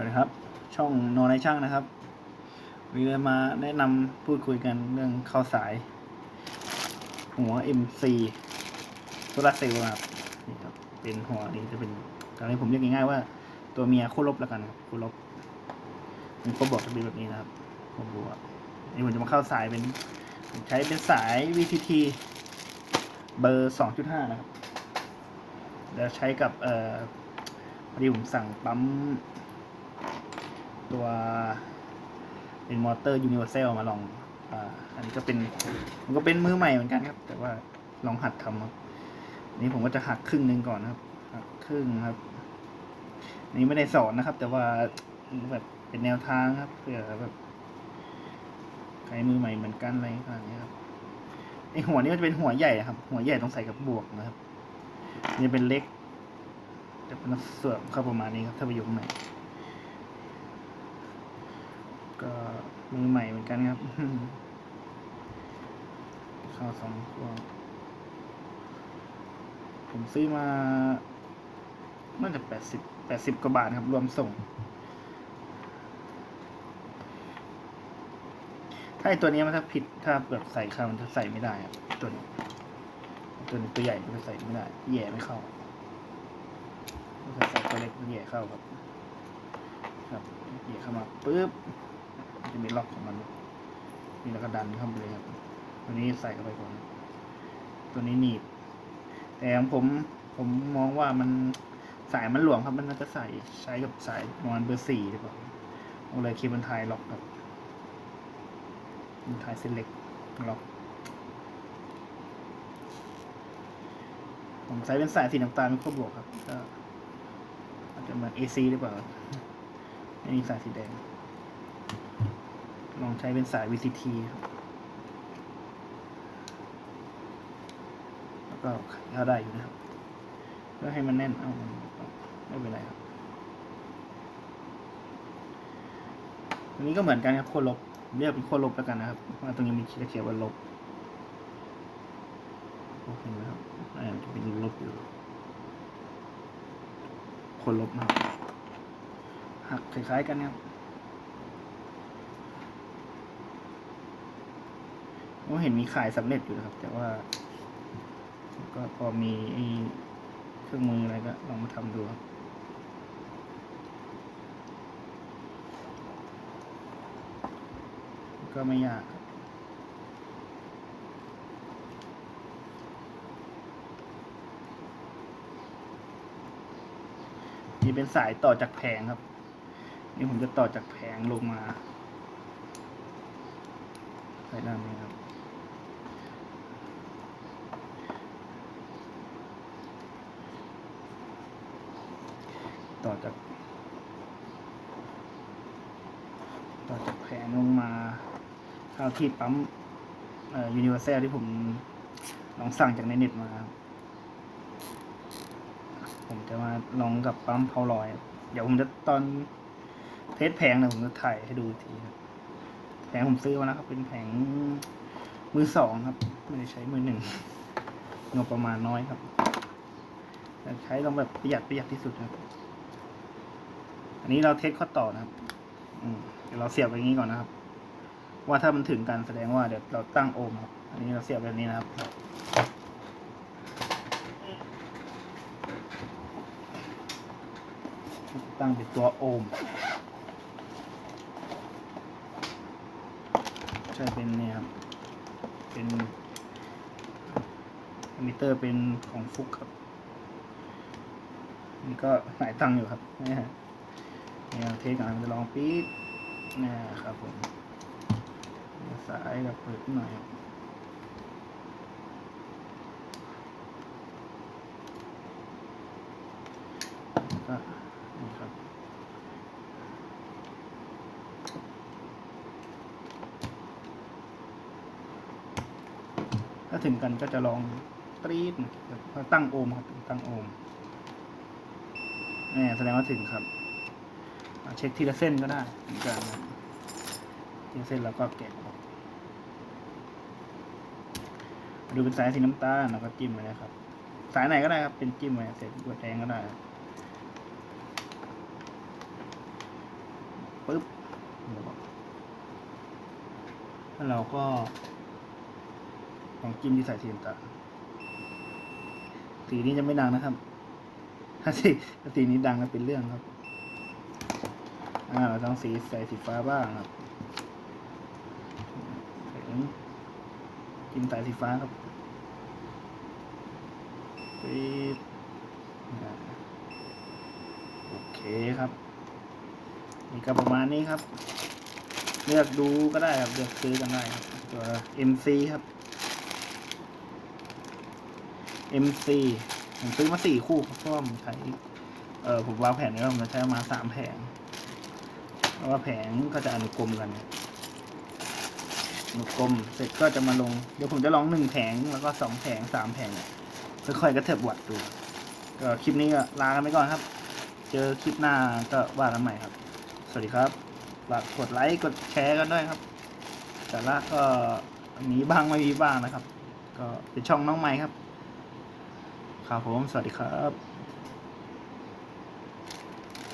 วัสดีครับ ช่องโนในช่างนะครับวันนี้เรามาแนะนำพูดคุยกันเรื่องข้าวสาย หัว MC โซลาร์เซลล์ครับนี่ครับ เป็นหัวนี้จะเป็นตอนนี้ผมเรียกง่ายๆว่า ตัวเมียคู่ลบแล้วกันครับคู่ลบมันก็บอกจะเป็นแบบนี้นะครับผมบอกว่านี่ผมจะมาเข้าสายเป็นผมใช้เป็นสาย VCT เบอร์2.5นะครับแล้วใช้กับเอ่อพอดีผมสั่งปั๊ม ตัวเป็นมอเตอร์ยูนิเวอร์แซลมาลองอันนี้ก็เป็นมันก็เป็นมือใหม่เหมือนกันครับ แต่ว่าลองหัดทำครับนี้ผมก็จะหักครึ่งหนึ่งก่อนนะครับหักครึ่งครับอันนี้ไม่ได้สอนนะครับ แต่ว่าแบบเป็นแนวทางครับเพื่อแบบใครมือใหม่เหมือนกันอะไรอย่างเงี้ยครับไอหัวนี้มันจะเป็นหัวใหญ่ครับ หัวใหญ่ต้องใส่กับบวกนะครับนนี่เป็นเล็กจะเป็นส่วนเข้าประมาณนี้ครับ ถ้าไปอยู่ข้างใน ก็ มือใหม่เหมือนกันครับข้าวสองตัวผมซื้อมา น่าจะแปดสิบแปดสิบกว่าบาทครับ รวมส่ง ถ้าไอตัวนี้มันถ้าผิดถ้าแบบใส่ข้าวมันจะใส่ไม่ได้ครับตัวนี้ตัวนี้ตัวใหญ่มันจะใส่ไม่ได้ แย่ไม่เข้าใส่ตัวเล็กมันแย่เข้าครับ ครับแย่เข้ามาปุ๊บ จะมีล็อกของมันนี่แล้วก็ดันเข้าไปเลยครับ ตัวนี้ใส่เข้าไปก่อน ตัวนี้หนีบ แต่ของผมผมมองว่ามันสายมันหลวมครับ มันน่าจะใส่ใช้กับสายมาณเบอร์สี่หรือเปล่าเลยคีบันทายล็อกครับมันทายเส้นเล็กล็อก ผมใช้เป็นสายสีน้ำตาลเป็นขั้วบวกครับ ก็อาจจะเหมือน AC หรือเปล่าไม่มีสายสีแดง ลองใช้เป็นสาย VCT ครับแล้วก็เข้าได้อยู่นะครับเพื่อให้มันแน่นเอาไม่เป็นไรครับอันนี้ก็เหมือนกันครับขั้วลบเรียกเป็นขั้วลบแล้วกันนะครับว่าตรงนี้มีเขียนว่าลบเห็นไหมครับอ่าจะเป็นลบอยู่ขั้วลบนะครับหักคล้ายๆกันครับ ผมเห็นมีขายสำเร็จอยู่นะครับ แต่ว่า ก็พอมีเครื่องมืออะไรก็ลองมาทำดูครับก็ไม่ยากครับนี่เป็นสายต่อจากแผงครับ นี่ผมจะต่อจากแผงลงมาใส่ด้านนี้ครับ ต่อจาก ต่อจากแผงลงมาเข้าที่ปั๊มเอ่อยูนิเวอร์แซลที่ผมลองสั่งจากในเน็ตมาครับผมจะมาลองกับปั๊มเพาลอย เดี๋ยวผมจะตอนเทสแผงนะผมจะถ่ายให้ดูทีครับแผงผมซื้อมานะครับ เป็นแผงมือสองครับ ไม่ได้ใช้มือหนึ่งงบประมาณน้อยครับใช้ต้องแบบประหยัดประหยัดที่สุดครับ อันนี้เราเทสข้อต่อนะครับอืเดี๋ยวเราเสียบไว้อย่างนี้ก่อนนะครับ ว่าถ้ามันถึงกันแสดงว่าเดี๋ยวเราตั้งโอห์มครับ อันนี้เราเสียบแบบนี้นะครับ ตั้งเป็นตัวโอห์มใช่เป็นเนี่ยครับ เป็นมิเตอร์เป็นของฟุกครับนี่ก็หลายตังค์อยู่ครับนี่ฮะ นี่เทสกันจะลองปี๊ดนี่ครับผมสายกับเปิดหน่อยก็นี่ครับถ้าถึงกันก็จะลองตรีดนะตั้งโอมครับตั้งโอมนี่แสดงว่าถึงครับ เช็คทีละเส้นก็ได้เหมือนกันทีละเส้นแล้วก็แกะออกดูเป็นสายสีน้ำตาลแล้วก็จิ้มไว้นะครับ สายไหนก็ได้ครับ เป็นจิ้มไว้เสร็จกดแดงก็ได้ปุ๊บแล้วเราก็ลองจิ้มที่สายสีน้ำตาลสีนี้จะไม่ดังนะครับ ถ้าสีถ้าสีนี้ดังก็เป็นเรื่องครับ อ่าเราต้องสีใส่สีฟ้าบ้างครับถึงจิ้มสายสีฟ้าครับปี๊บโอเคครับ นี่ก็ประมาณนี้ครับ เลือกดูก็ได้ครับ เลือกซื้อกันได้ครับตัว MC ครับ MC ผมซื้อมาสี่คู่เพราะว่าผมใช้ เออผมวางแผนไว้ว่าผมจะใช้มาสามแผง เพราะว่าแผงก็จะอนุกรมกันอนุกรมเสร็จก็จะมาลง เดี๋ยวผมจะลองหนึ่งแผงแล้วก็สองแผงสามแผงค่อยๆกระเถิบวัดดูก็คลิปนี้ก็ลากันไปก่อนครับ เจอคลิปหน้าก็ว่ากันใหม่ครับ สวัสดีครับฝากกดไลค์กดแชร์กันด้วยครับแต่ละก็มีบ้างไม่มีบ้างนะครับ ก็เป็นช่องน้องใหม่ครับครับผมสวัสดีครับ